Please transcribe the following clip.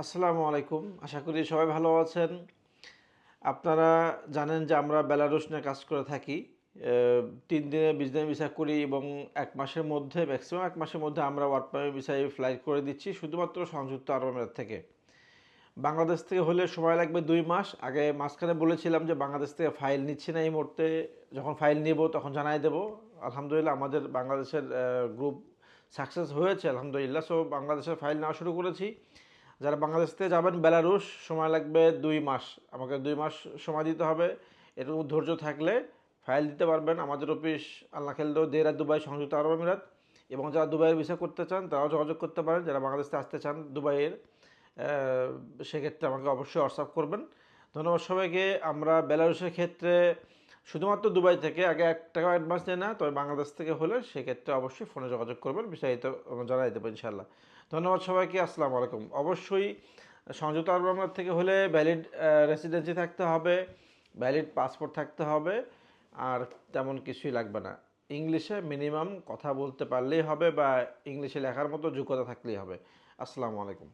আসসালামু আলাইকুম। আশা করি সবাই ভালো আছেন। আপনারা জানেন যে আমরা বেলারুশ নিয়ে কাজ করে থাকি। তিন দিনে বিজনেস ভিসা করি এবং এক মাসের মধ্যে, ম্যাক্সিমাম এক মাসের মধ্যে আমরা ওয়ার্ক পারমিট ভিসায় ফ্লাইট করে দিচ্ছি, শুধুমাত্র সংযুক্ত আরব আমিরাত থেকে। বাংলাদেশ থেকে হলে সময় লাগবে দুই মাস। আগে মাঝখানে বলেছিলাম যে বাংলাদেশ থেকে ফাইল নিচ্ছি না এই মুহূর্তে। যখন ফাইল নিব তখন জানাই দেব। আলহামদুলিল্লাহ আমাদের বাংলাদেশের গ্রুপ সাকসেস হয়েছে, আলহামদুলিল্লাহ। সো, বাংলাদেশের ফাইল নেওয়া শুরু করেছি। যারা বাংলাদেশ থেকে যাবেন, বেলারুশ সময় লাগবে দুই মাস। আমাকে দুই মাস সময় দিতে হবে। এরকম ধৈর্য থাকলে ফাইল দিতে পারবেন। আমাদের অফিস আল্লাহ খেলদো দেরা দুবাই, সংযুক্ত আরব আমিরাত। এবং যারা দুবাইয়ের ভিসা করতে চান, তারাও যোগাযোগ করতে পারেন। যারা বাংলাদেশ থেকে আসতে চান দুবাইয়ের সেক্ষেত্রে আমাকে অবশ্যই হোয়াটসঅ্যাপ করবেন। ধন্যবাদ সবাইকে। আমরা বেলারুশের ক্ষেত্রে শুধুমাত্র দুবাই থেকে আগে এক টাকা অ্যাডভান্স নেয় না, তবে বাংলাদেশ থেকে হলে সেক্ষেত্রে অবশ্যই ফোনে যোগাযোগ করবেন, বিস্তারিত আমরা জানাই দেবো ইনশাল্লাহ ধন্যবাদ সবাইকে, আসসালামু আলাইকুম। অবশ্যই, সংযুক্ত আরব আমিরাত থেকে হলে ভ্যালিড রেসিডেন্সি থাকতে হবে ভ্যালিড পাসপোর্ট থাকতে হবে, আর তেমন কিছুই লাগবে না। ইংলিশে মিনিমাম কথা বলতে পারলেই হবে বা ইংলিশে লেখার মতো যোগ্যতা থাকলেই হবে। আসসালামু আলাইকুম।